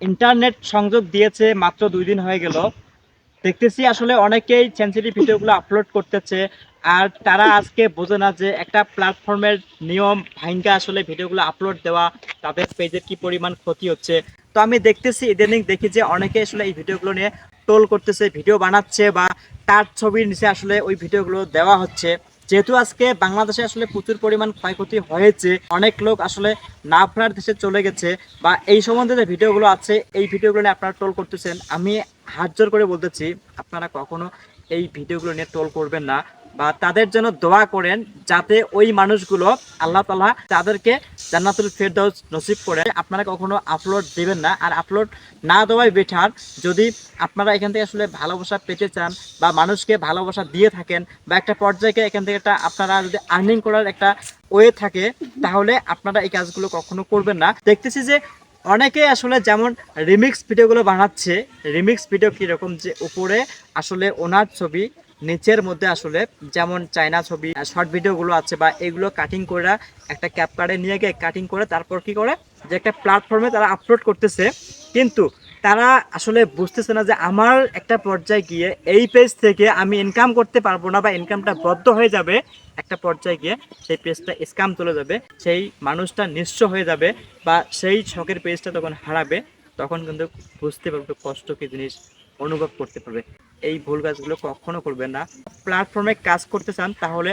Internet সংযোগ দিয়েছে মাত্র দুই দিন হয়ে গেল। দেখতেছি আসলে অনেকেই সেন্সিটিভ ভিডিওগুলো আপলোড করতেছে আর তারা আজকে বোঝে না যে একটা প্ল্যাটফর্মের নিয়ম ভাঙ্গা আসলে ভিডিওগুলো আপলোড দেওয়া, তাদের পেজের কি পরিমাণ ক্ষতি হচ্ছে। তো আমি দেখতেছি ইদানিং দেখি যে অনেকে আসলে এই ভিডিওগুলো নিয়ে টোল করতেছে, ভিডিও বানাচ্ছে বা তার ছবির নিচে আসলে ওই ভিডিওগুলো দেওয়া হচ্ছে। যেহেতু আজকে বাংলাদেশে আসলে প্রচুর পরিমাণ ক্ষয়ক্ষতি হয়েছে, অনেক লোক আসলে না আপনার দেশে চলে গেছে বা এই সম্বন্ধে যে ভিডিওগুলো আছে, এই ভিডিওগুলো নিয়ে আপনারা টোল করতেছেন। আমি হাত জোর করে বলতেছি, আপনারা কখনো এই ভিডিওগুলো নিয়ে টোল করবেন না। বা তাদের জন্য দোয়া করেন যাতে ওই মানুষগুলো আল্লাহ তালা তাদেরকে জান্নাতুল ফেরদৌস নসিব করে। আপনারা কখনো আপলোড দেবেন না। আর আপলোড না দেওয়াই বেটার যদি আপনারা এখান থেকে আসলে ভালোবাসা পেতে চান বা মানুষকে ভালোবাসা দিয়ে থাকেন বা একটা পর্যায়ে এখান থেকে একটা আপনারা যদি আর্নিং করার একটা ওয়ে থাকে, তাহলে আপনারা এই কাজগুলো কখনো করবেন না। দেখতেছি যে অনেকে আসলে যেমন রিমিক্স ভিডিওগুলো বানাচ্ছে রিমিক্স ভিডিও কীরকম যে উপরে আসলে ওনার ছবি নিচের মধ্যে আসলে যেমন চায়না ছবি শর্ট ভিডিওগুলো আছে বা এগুলো কাটিং করে একটা ক্যাপ কার্ডে নিয়ে গিয়ে কাটিং করে তারপর কি করে? যে একটা প্ল্যাটফর্মে তারা আপলোড করতেছে। কিন্তু তারা আসলে বুঝতেছে না যে আমার একটা পর্যায়ে গিয়ে এই পেজ থেকে আমি ইনকাম করতে পারব না বা ইনকামটা বদ্ধ হয়ে যাবে। একটা পর্যায়ে গিয়ে সেই পেজটা স্ক্যাম চলে যাবে। সেই মানুষটা নিঃস্ব হয়ে যাবে বা সেই শখের পেজটা তখন হারাবে। তখন কিন্তু বুঝতে পারবে কষ্ট কি জিনিস অনুভব করতে পারবে। এই ভুল কাজগুলো কখনো করবেন না। প্ল্যাটফর্মে কাজ করতে চান তাহলে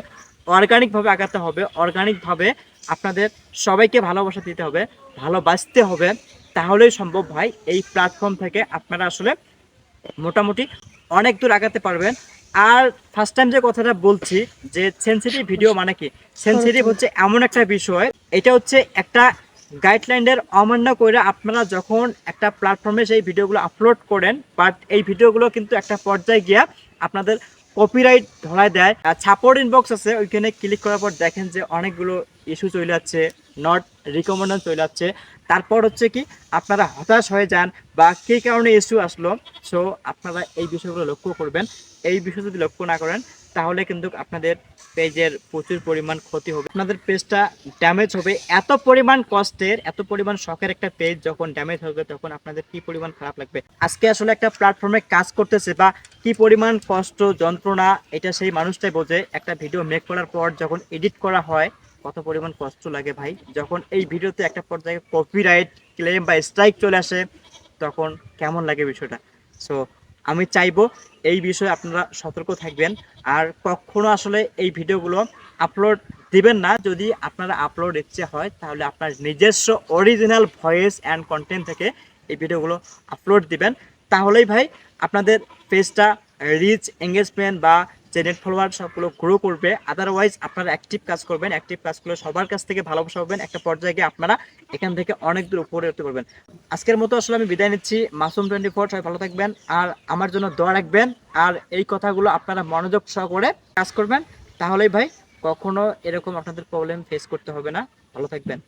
অর্গানিকভাবে আগাতে হবে। অর্গানিকভাবে আপনাদের সবাইকে ভালোবাসা দিতে হবে ভালোবাসতে হবে। তাহলেই সম্ভব ভাই এই প্ল্যাটফর্ম থেকে আপনারা আসলে মোটামুটি অনেক দূর আগাতে পারবেন। আর ফার্স্ট টাইম যে কথাটা বলছি যে সেন্সিটিভ ভিডিও মানে কি? সেন্সিটিভ হচ্ছে এমন একটা বিষয় এটা হচ্ছে একটা গাইডলাইনের অমান্য করে আপনারা যখন একটা প্ল্যাটফর্মে সেই ভিডিওগুলো আপলোড করেন বাট এই ভিডিওগুলো কিন্তু একটা পর্যায়ে গিয়া আপনাদের কপিরাইট ধরায় দেয়। সাপোর্ট ইনবক্স আছে, ওইখানে ক্লিক করার পর দেখেন যে অনেকগুলো ইস্যু চলে যাচ্ছে নট রিকমেন্ডেশন চলে যাচ্ছে। তারপর হচ্ছে কি, আপনারা হতাশ হয়ে যান বা কী কারণে ইস্যু আসলো সো আপনারা এই বিষয়গুলো লক্ষ্য করবেন। এই বিষয় যদি লক্ষ্য না করেন তাহলে কিন্তু আপনাদের পেজের প্রচুর পরিমাণ ক্ষতি হবে। আপনাদের পেজটা ড্যামেজ হবে। এত পরিমাণ কষ্টের, এত পরিমাণ শখের একটা পেজ যখন ড্যামেজ হবে, তখন আপনাদের কি পরিমাণ খারাপ লাগবে? আজকে আসলে একটা প্ল্যাটফর্মে কাজ করতেছে বা কি পরিমাণ কষ্ট, যন্ত্রণা, এটা সেই মানুষটাই বোঝে। একটা ভিডিও মেক করার পর যখন এডিট করা হয়, কত পরিমাণ কষ্ট লাগে ভাই। যখন এই ভিডিওতে একটা পর্যায়ে কপিরাইট ক্লেম বা স্ট্রাইক চলে আসে, তখন কেমন লাগে বিষয়টা? সো আমি চাইব এই বিষয়ে আপনারা সতর্ক থাকবেন। আর কখনো আসলে এই ভিডিওগুলো আপলোড দিবেন না। যদি আপনারা আপলোড ইচ্ছে হয়, তাহলে আপনার নিজস্ব অরিজিনাল ভয়েস অ্যান্ড কন্টেন্ট থেকে এই ভিডিওগুলো আপলোড দিবেন। তাহলেই ভাই, আপনাদের পেজটা রিচ এঙ্গেজমেন্ট বা যে নেট ফলোয়ার সবগুলো গ্রো করবে আদারওয়াইজ আপনারা অ্যাক্টিভ কাজ করবেন অ্যাক্টিভ কাজ করলে সবার কাছ থেকে ভালোবাসা পাবেন, একটা পর্যায়ে গিয়ে আপনারা এখান থেকে অনেক দূর উপরে উঠতে পারবেন। আজকের মতো আসলে আমি বিদায় নিচ্ছি, মাসুম টোয়েন্টি ফোর সবাই ভালো থাকবেন, আর আমার জন্য দোয়া রাখবেন, আর এই কথাগুলো আপনারা মনোযোগ সহ করে কাজ করবেন, তাহলেই ভাই কখনো এরকম আপনাদের প্রবলেম ফেস করতে হবে না। ভালো থাকবেন।